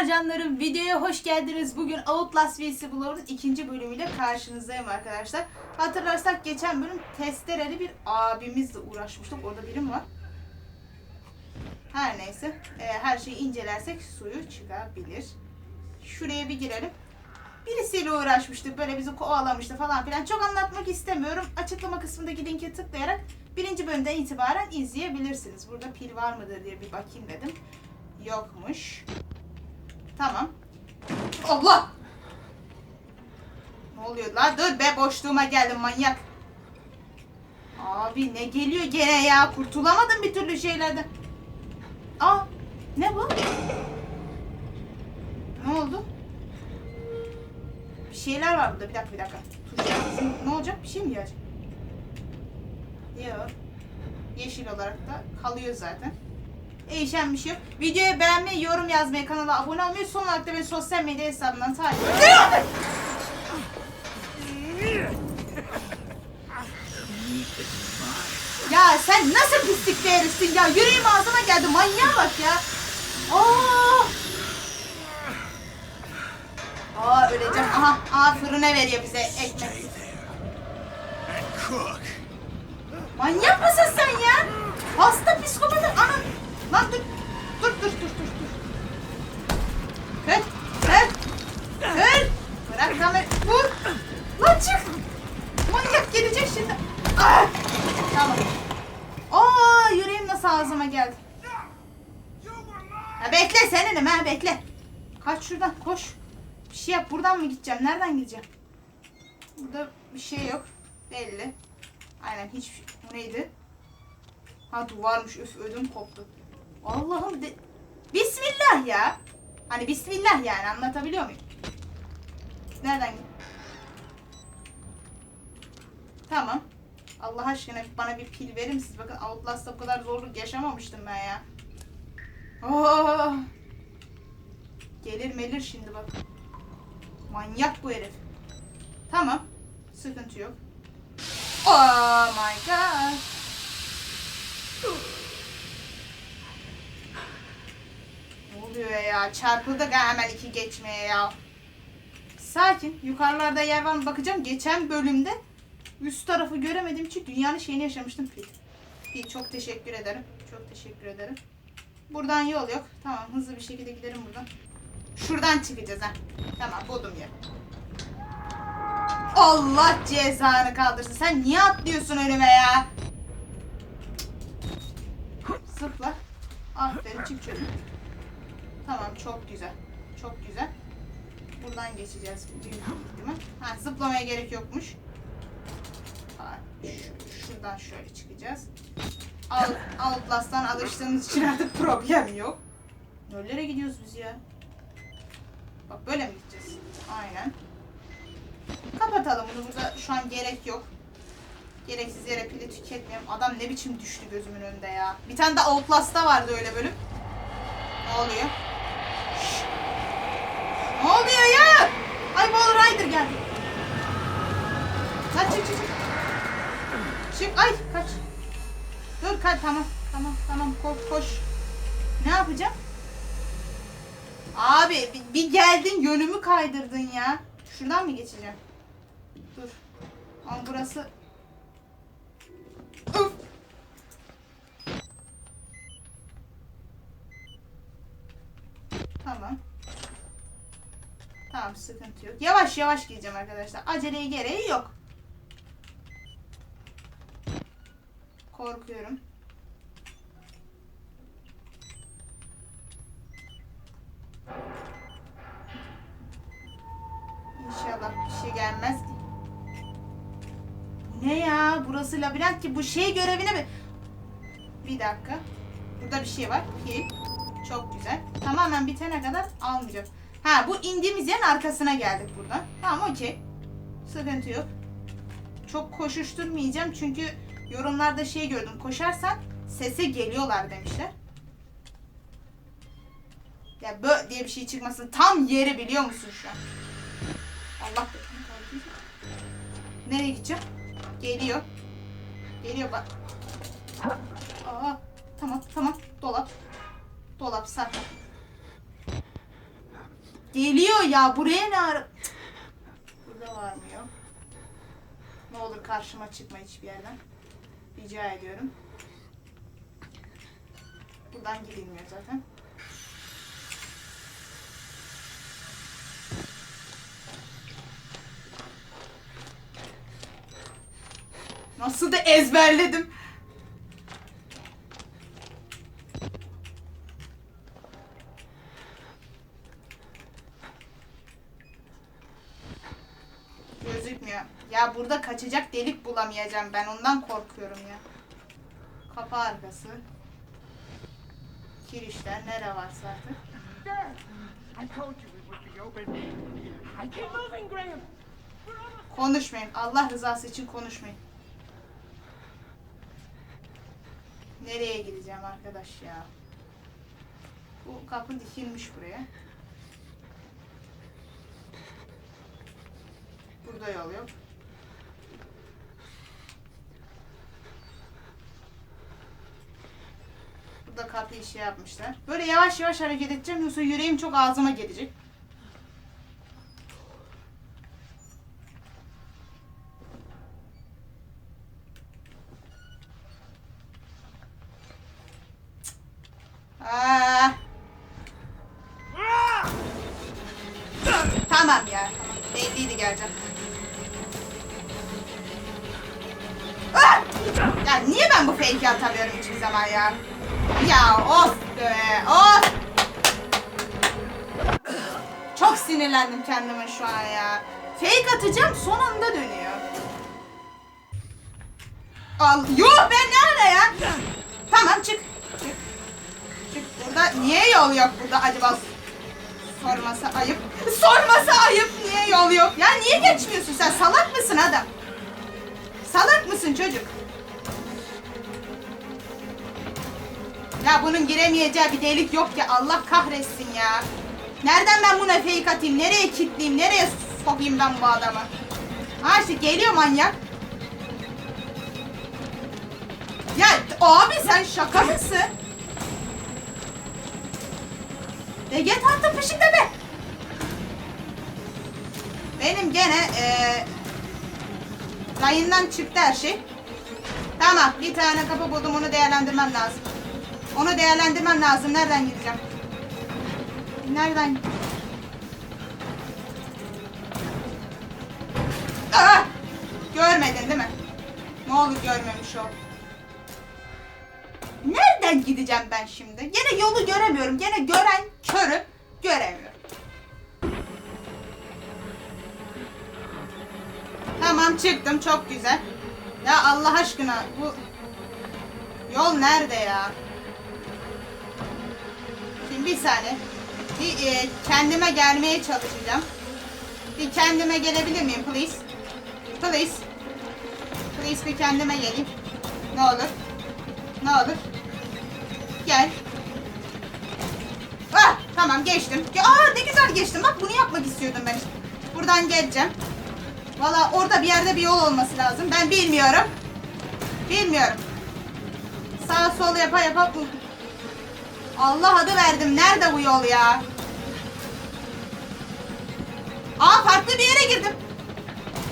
Merhabalar canlarım. Videoya hoş geldiniz. Bugün Outlast vs. Blood'un ikinci bölümüyle karşınızdayım arkadaşlar. Hatırlarsak geçen bölüm testereli bir abimizle uğraşmıştık. Orada biri mi var? Her neyse. Ee, her şeyi incelersek suyu çıkabilir. Şuraya bir girelim. Birisiyle uğraşmıştık. Böyle bizi kovalamıştı falan filan. Çok anlatmak istemiyorum. Açıklama kısmındaki linke tıklayarak birinci bölümden itibaren izleyebilirsiniz. Burada pil var mıdır diye bir bakayım dedim. Yokmuş. Tamam. Allah! Ne oluyor la? Dur be boşluğuma geldim manyak. Abi ne geliyor gene ya? Kurtulamadım bir türlü şeylerden. Aa ne bu? Ne oldu? Bir şeyler var burada. Bir dakika bir dakika. Tuş Ne olacak? Bir şey mi gelecek? Yok. Yeşil olarak da kalıyor zaten. Değişen bir şey yok. Videoyu beğenmeyi, yorum yazmayı, kanala abone olmayı, son olarak da beni sosyal medya hesabından takip edin. Ya sen nasıl pislik bir herifsin ya? Yüreğim ağzıma geldi. Manyağa bak ya. Aa! Aa öleceğim. Aha, aha fırına veriyor bize ekmek. Manyak mısın sen ya? Hasta psikopat. Anam. Lan dur. Dur dur dur dur. dur. Kır. Kır. Kır. Bırak kamera. Vur. Lan çık. Manyak gelecek şimdi. Ah. Tamam. Aa yüreğim nasıl ağzıma geldi. Ha, bekle seninim ha bekle. Kaç şuradan koş. Bir şey yap buradan mı gideceğim? Nereden gideceğim? Burada bir şey yok. Belli. Aynen hiç bu neydi? Ha duvarmış öf ödüm koptu. Allah'ım de... Bismillah ya. Hani bismillah yani anlatabiliyor muyum? Nereden? Tamam. Allah aşkına bana bir pil verir misiniz? Bakın Outlast'ta bu kadar zorluk yaşamamıştım ben ya. Oh. Gelir melir şimdi bak. Manyak bu herif. Tamam. Sıkıntı yok. Oh my god. Ne oluyor ya? Çarpıldık ha hemen iki geçmeye ya. Sakin. Yukarılarda yer var mı bakacağım. Geçen bölümde üst tarafı göremediğim için dünyanın şeyini yaşamıştım. Pil. Pil çok teşekkür ederim. Çok teşekkür ederim. Buradan yol yok. Tamam hızlı bir şekilde gidelim buradan. Şuradan çıkacağız ha. Tamam buldum yer. Allah cezanı kaldırsın. Sen niye atlıyorsun önüme ya? Zıpla. Aferin çık şöyle. Tamam çok güzel. Çok güzel. Buradan geçeceğiz büyük ihtimal. Ha zıplamaya gerek yokmuş. Ha, şu- şuradan şöyle çıkacağız. Al, Outlast'tan alıştığımız için artık problem yok. Nerelere gidiyoruz biz ya? Bak böyle mi gideceğiz? Aynen. Kapatalım bunu burada şu an gerek yok. Gereksiz yere pili tüketmiyorum. Adam ne biçim düştü gözümün önünde ya. Bir tane de Outlast'ta vardı öyle bölüm. Ne oluyor? Oluyor ya? Ay Ball Rider geldi. Kaç çık çık çık. Çık ay kaç. Dur kaç tamam tamam tamam koş koş. Ne yapacağım? Abi bir, geldin yönümü kaydırdın ya. Şuradan mı geçeceğim? Dur. Ama burası... Üf! Tamam. Tamam sıkıntı yok. Yavaş yavaş gideceğim arkadaşlar. Aceleye gereği yok. Korkuyorum. İnşallah bir şey gelmez. Ne ya? Burası labirent ki bu şey görevine mi? Bir dakika. Burada bir şey var. Pil. Çok güzel. Tamamen bitene kadar almayacağım. Ha bu indiğimiz yerin arkasına geldik buradan. Tamam okey. Sıkıntı yok. Çok koşuşturmayacağım çünkü yorumlarda şey gördüm. Koşarsan sese geliyorlar demişler. Ya bö diye bir şey çıkmasın. Tam yeri biliyor musun şu an? Allah. Nereye gideceğim? Geliyor. Geliyor bak. Aa, tamam tamam. Dolap. Dolap sakla. Geliyor ya buraya ne ara... Burada var mı yok? Ne olur karşıma çıkma hiçbir yerden. Rica ediyorum. Buradan gidilmiyor zaten. Nasıl da ezberledim. Ya burada kaçacak delik bulamayacağım ben ondan korkuyorum ya. Kapı arkası. Kirişler nere varsa artık. Konuşmayın. Allah rızası için konuşmayın. Nereye gideceğim arkadaş ya? Bu kapı dikilmiş buraya. Burada yol yok. Burada kapıyı şey yapmışlar. Böyle yavaş yavaş hareket edeceğim yoksa yüreğim çok ağzıma gelecek. Aa. Tamam ya. Belliydi geleceğim. Ah! Ya niye ben bu fake'i atamıyorum hiçbir zaman ya? Ya of be of. Çok sinirlendim kendime şu an ya. Fake atacağım son anda dönüyor. Al. Yuh ben ne ara ya? Tamam çık. Çık. Çık burada. Niye yol yok burada acaba? Sorması ayıp. Sorması ayıp. Niye yol yok? Ya niye geçmiyorsun sen? Salak mısın adam? Salak mısın çocuk? Ya bunun giremeyeceği bir delik yok ki. Allah kahretsin ya. Nereden ben buna fake atayım? Nereye kilitleyeyim? Nereye sokayım ben bu adamı? Ha işte geliyor manyak. Ya abi sen şaka mısın? E get artık peşinde be. Benim gene eee rayından çıktı her şey. Tamam bir tane kapı buldum onu değerlendirmem lazım. Onu değerlendirmem lazım. Nereden gideceğim? Nereden? Aa! Görmedin değil mi? Ne olur görmemiş ol. Nereden gideceğim ben şimdi? Gene yolu göremiyorum. Gene gören körü göremiyorum. Tamam çıktım çok güzel. Ya Allah aşkına bu yol nerede ya? Bir saniye. Bir e, kendime gelmeye çalışacağım. Bir kendime gelebilir miyim please? Please. Please bir kendime geleyim. Ne olur. Ne olur. Gel. Ah tamam geçtim. Aa ne güzel geçtim. Bak bunu yapmak istiyordum ben. Buradan geleceğim. Valla orada bir yerde bir yol olması lazım. Ben bilmiyorum. Bilmiyorum. Sağ sol yapa yapa. Allah adı verdim. Nerede bu yol ya? Aa farklı bir yere girdim.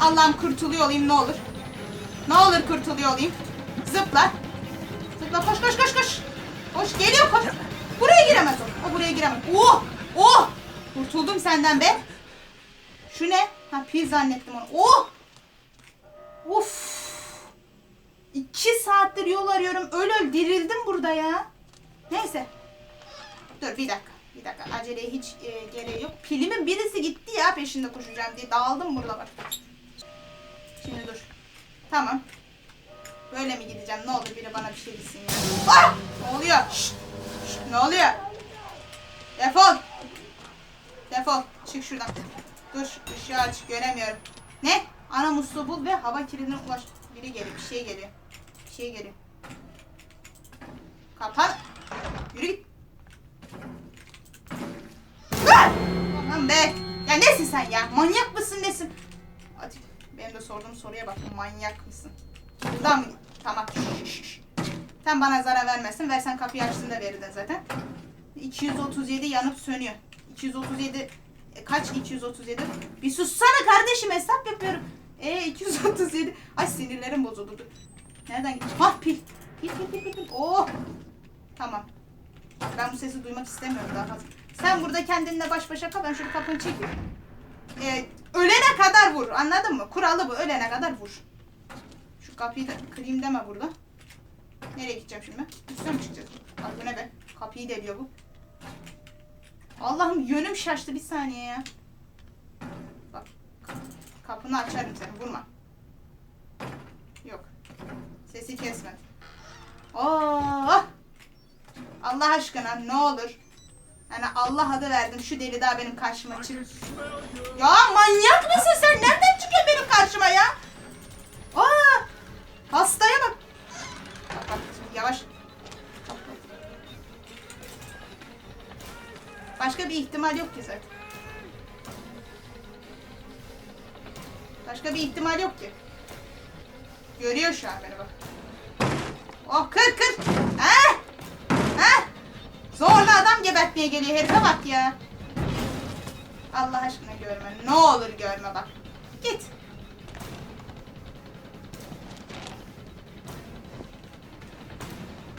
Allah'ım kurtuluyor olayım ne olur. Ne olur kurtuluyor olayım. Zıpla. Zıpla koş koş koş koş. Koş geliyor koş. Buraya giremez o. O buraya giremez. Oh! Oh! Kurtuldum senden be. Şu ne? Ha pil zannettim onu. Oh! Uf! İki saattir yol arıyorum. Öl öl dirildim burada ya. Neyse. Dur bir dakika. Bir dakika. Aceleye hiç e, gereği yok. Pilimin birisi gitti ya peşinde koşacağım diye. Dağıldım burada bak. Şimdi dur. Tamam. Böyle mi gideceğim? Ne olur biri bana bir şey desin ya. Ah! Ne oluyor? Şşt! Şşt! Ne oluyor? Defol! Defol. Çık şuradan. Dur ışığı aç. Göremiyorum. Ne? Ana musluğu bul ve hava kilidine ulaş. Biri geliyor. Bir şey geliyor. Bir şey geliyor. Kapan. Yürü git. Nesin sen ya? Manyak mısın nesin? Hadi. Benim de sorduğum soruya bak. Manyak mısın? Buradan mı? Tamam. Sen bana zarar vermesin. Versen kapıyı açtığında verirdin zaten. 237 yanıp sönüyor. 237 E, kaç 237? Bir sussana kardeşim hesap yapıyorum. E 237. Ay sinirlerim bozuldu. Nereden gitti? Hah pil. Pil pil pil pil. pil. Oh. Tamam. Ben bu sesi duymak istemiyorum daha fazla. Sen burada kendinle baş başa kal. Ben şöyle kapını çekeyim. E, ölene kadar vur. Anladın mı? Kuralı bu. Ölene kadar vur. Şu kapıyı da kırayım deme burada. Nereye gideceğim şimdi? Üstüne mi çıkacağız? Bak bu ne be? Kapıyı deliyor bu. Allah'ım yönüm şaştı bir saniye ya. Bak kapını açarım seni vurma. Yok. Sesi kesme. Oh! Allah aşkına ne olur. Yani Allah adı verdim şu deli daha benim karşıma çık. Ya manyak mısın sen? Nereden çıkıyorsun benim karşıma ya? Aa! Hastaya bak. Bak bak yavaş. Başka bir ihtimal yok ki zaten. Başka bir ihtimal yok ki. Görüyor şu an beni bak. Oh kır kır. Adam gebertmeye geliyor herife bak ya. Allah aşkına görme. Ne olur görme bak. Git.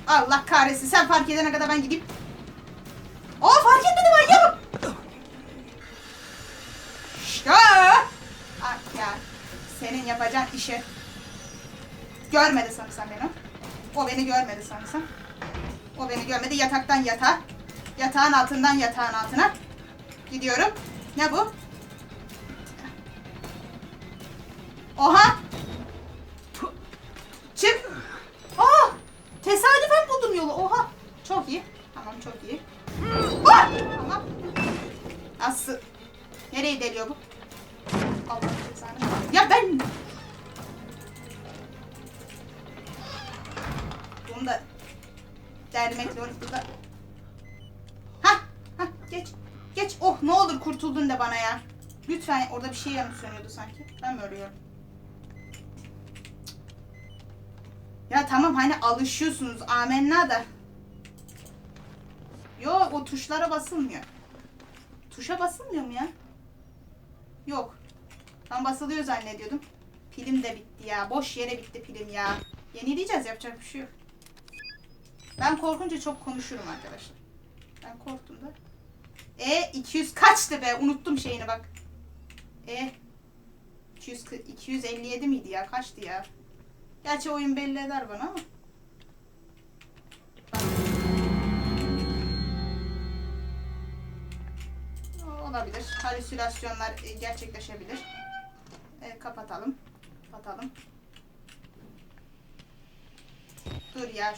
Allah kahretsin. Sen fark edene kadar ben gideyim. Aa fark etmedi manyak. İşte. Ah ya. Senin yapacağın işi. Görmedi sanırsam beni. O beni görmedi sanırsam. O beni görmedi. Yataktan yatağa. Yatağın altından yatağın altına. Gidiyorum. Ne bu? Oha! Çık! Aa! Tesadüfen buldum yolu. Oha! Çok iyi. Tamam çok iyi. Ah! Tamam. Aslı. Nereye deliyor bu? Orada bir şey yanıp sönüyordu sanki. Ben mi ölüyorum? Ya tamam hani alışıyorsunuz amenna da. Yo o tuşlara basılmıyor. Tuşa basılmıyor mu ya? Yok. Ben basılıyor zannediyordum. Pilim de bitti ya. Boş yere bitti pilim ya. Yenileyeceğiz yapacak bir şey yok. Ben korkunca çok konuşurum arkadaşlar. Ben korktum da. E 200 kaçtı be? Unuttum şeyini bak. E 200, 257 miydi ya? Kaçtı ya? Gerçi oyun belli eder bana ama. Olabilir. Halüsinasyonlar e, gerçekleşebilir. E, kapatalım. Kapatalım. Dur ya.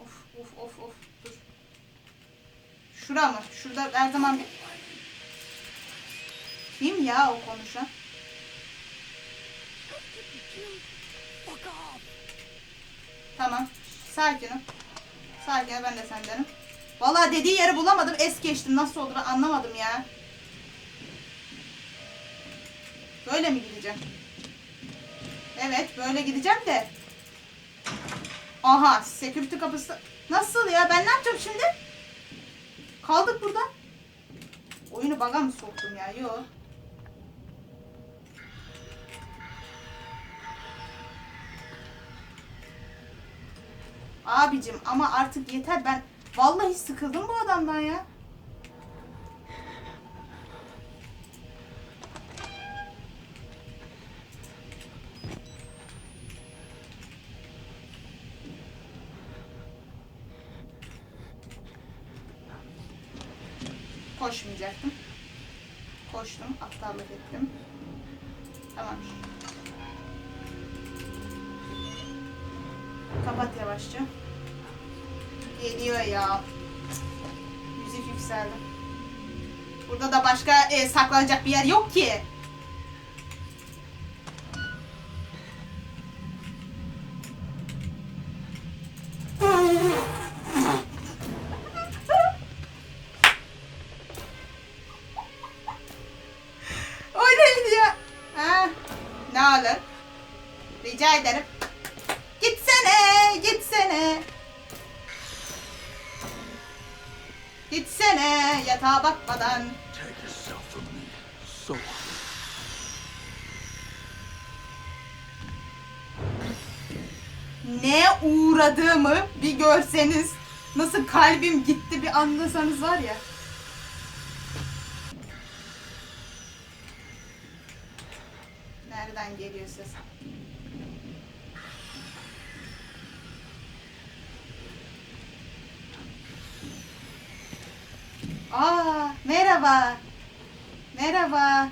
Of of of of. Dur. Şura mı? Şurada her zaman bir... Kim ya o konuşan? Tamam. Sakin ol. Sakin ben de sendenim. Vallahi dediği yeri bulamadım. Es geçtim. Nasıl olur anlamadım ya. Böyle mi gideceğim? Evet böyle gideceğim de. Aha security kapısı. Nasıl ya ben ne yapacağım şimdi? Kaldık burada. Oyunu baga mı soktum ya? Yok. Abicim ama artık yeter ben vallahi sıkıldım bu adamdan ya. Koşmayacaktım. Koştum, aptallık ettim. Tamam. Kapat yavaşça. Geliyor ya. Müzik yükseldi. Burada da başka e, saklanacak bir yer yok ki. Gitsene, yatağa bakmadan. Take yourself from me. So Ne uğradığımı bir görseniz. Nasıl kalbim gitti bir anlasanız var ya. Nereden geliyor ses? Aa, merhaba. Merhaba.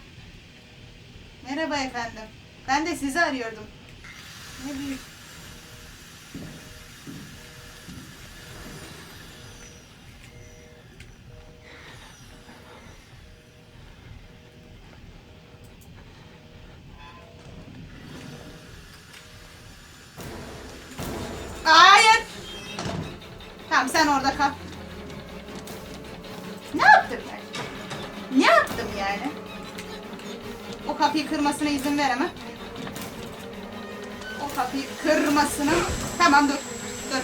Merhaba efendim. Ben de sizi arıyordum. Ne büyük.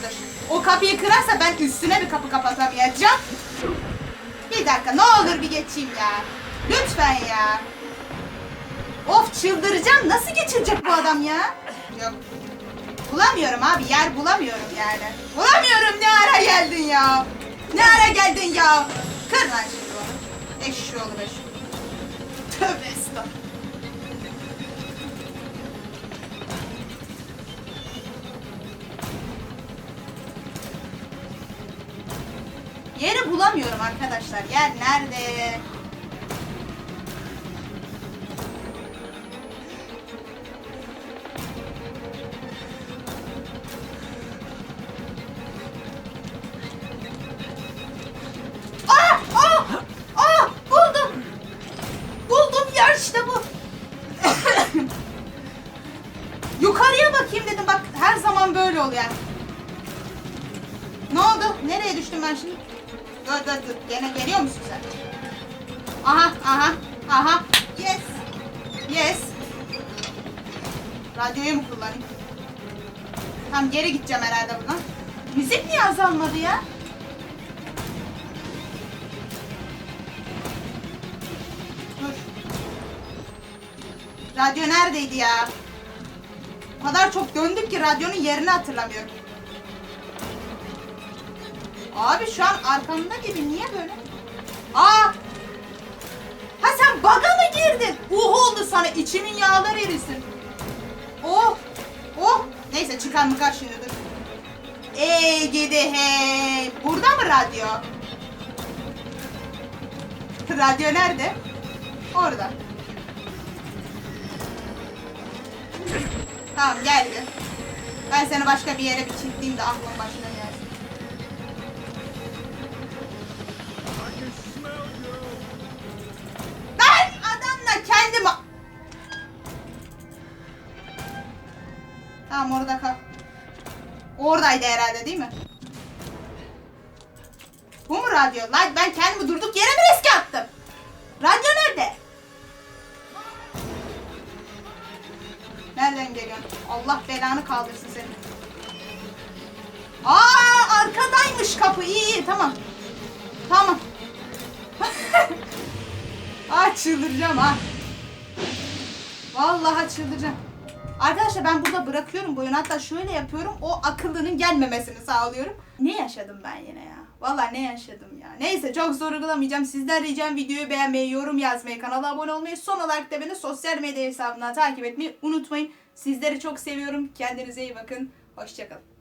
Dur. O kapıyı kırarsa ben üstüne bir kapı kapatamayacağım. Bir dakika ne olur bir geçeyim ya. Lütfen ya. Of çıldıracağım. Nasıl geçirecek bu adam ya? Yok. Bulamıyorum abi yer bulamıyorum yani. Bulamıyorum ne ara geldin ya? Ne ara geldin ya? Kır lan şimdi onu. Eşşoğlu beş. Tövbe estağfurullah. Yeri bulamıyorum arkadaşlar. Yer nerede? Radyoyu mu kullanayım? Tamam geri gideceğim herhalde buradan. Müzik niye azalmadı ya? Dur. Radyo neredeydi ya? O kadar çok döndük ki radyonun yerini hatırlamıyorum. Abi şu an arkamda gibi niye böyle? Aa! Ha sen baga mı girdin? Uh oldu sana içimin yağları erisin. Oh! Oh! Neyse çıkar mı kaç şimdi dur. Ey gidi hey! Burada mı radyo? Radyo nerede? Orada. Tamam geldi. Ben seni başka bir yere bir çitleyeyim de aklın başına Oradaydı herhalde değil mi? Bu mu radyo? Lan ben kendimi durduk yere mi riske attım? Radyo nerede? Nereden geliyorsun? Allah belanı kaldırsın seni. Aa arkadaymış kapı. İyi iyi tamam. Tamam. Aa çıldıracağım ha. Vallahi çıldıracağım. Arkadaşlar ben burada bırakıyorum bu oyunu. Hatta şöyle yapıyorum. O akıllının gelmemesini sağlıyorum. Ne yaşadım ben yine ya? Vallahi ne yaşadım ya. Neyse çok sorgulamayacağım. Sizden ricam videoyu beğenmeyi, yorum yazmayı, kanala abone olmayı, son olarak da beni sosyal medya hesabından takip etmeyi unutmayın. Sizleri çok seviyorum. Kendinize iyi bakın. Hoşçakalın.